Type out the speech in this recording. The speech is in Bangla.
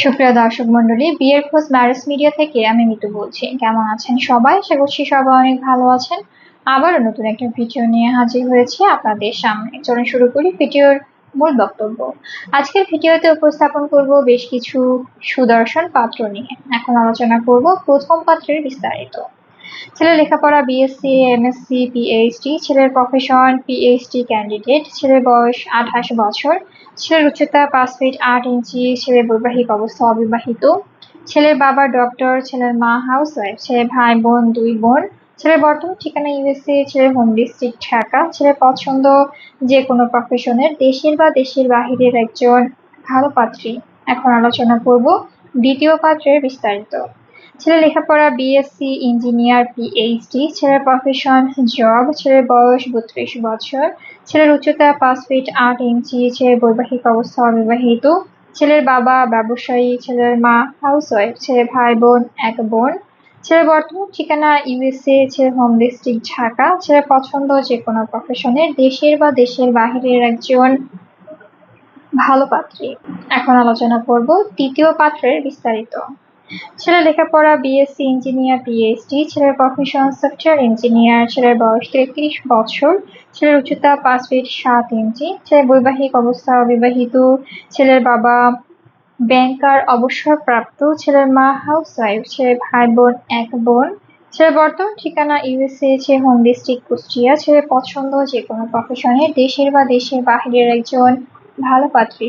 সুপ্রিয় দর্শক মন্ডলী বিয়ের খোঁজ ম্যারেজ মিডিয়া থেকে আমি মিতু বলছি। কেমন আছেন সবাই? সে করছি সবাই অনেক ভালো আছেন। আবারও নতুন একটা ভিডিও নিয়ে হাজির হয়েছে আপনাদের সামনে। চলুন শুরু করি ভিডিওর মূল বক্তব্য। আজকের ভিডিওতে উপস্থাপন করব বেশ কিছু সুদর্শন পাত্র নিয়ে। এখন আলোচনা করব প্রথম পাত্রের বিস্তারিত। ছেলের লেখাপড়া বিএসসি এমএসসি পিএইচডি ছেলের প্রফেশন পিএইচডি ক্যান্ডিডেট ছেলের বয়স আঠাশ বছর, ছেলের উচ্চতা পাঁচ ফিট আট ইঞ্চি ছেলের বৈবাহিক অবস্থা অবিবাহিত, ছেলের বাবা ডক্টর ছেলের মা হাউস ওয়াইফ ছেলের ভাই বোন দুই বোন, ছেলের বর্তমান ঠিকানা ইউএসএ ছেলের হোম ডিস্ট্রিক্ট ঢাকা, ছেলের পছন্দ যে কোনো প্রফেশনের দেশের বা দেশের বাহিরের একজন ভালো পাত্রী। এখন আলোচনা করব দ্বিতীয় পাত্রের বিস্তারিত। ছেলে লেখাপড়া বিএসসি ইঞ্জিনিয়ার পিএইচডি ছেলের প্রফেশন জব ছেলের বয়স বত্রিশ বছর, ছেলের উচ্চতা পাঁচ ফিট আট ইঞ্চি ছেলের বৈবাহিক অবস্থা অবিবাহিত, ছেলের বাবা ব্যবসায়ী, ছেলের মা হাউস ওয়াইফ ছেলের ভাই বোন এক বোন, ছেলের বর্তমান ঠিকানা ইউএসএ ছেলের হোম ডিস্ট্রিক্ট ঢাকা, ছেলের পছন্দ যে কোনো প্রফেশনের দেশের বা দেশের বাহিরের একজন ভালো পাত্রী। এখন আলোচনা করব তৃতীয় পাত্রের বিস্তারিত। ছেলে লেখাপড়া বিএসসি ইঞ্জিনিয়ার পিএইচডি ছেলের প্রফেশন সফটওয়্যার ইঞ্জিনিয়ার ছেলের বয়স তেত্রিশ বছর, ছেলের উচ্চতা পাঁচ ফিট সাত ইঞ্চি, ছেলের বৈবাহিক অবস্থা অবিবাহিত, ছেলের বাবা ব্যাংকার অবসরপ্রাপ্ত, ছেলের মা হাউস ওয়াইফ ছেলের ভাই বোন এক বোন, ছেলের বর্তমান ঠিকানা ইউএসএ ছে হোম ডিস্ট্রিক্ট কুষ্টিয়া, ছেলের পছন্দ যে কোনো প্রফেশনে দেশের বা দেশের বাহিরের একজন ভালো পাত্রী।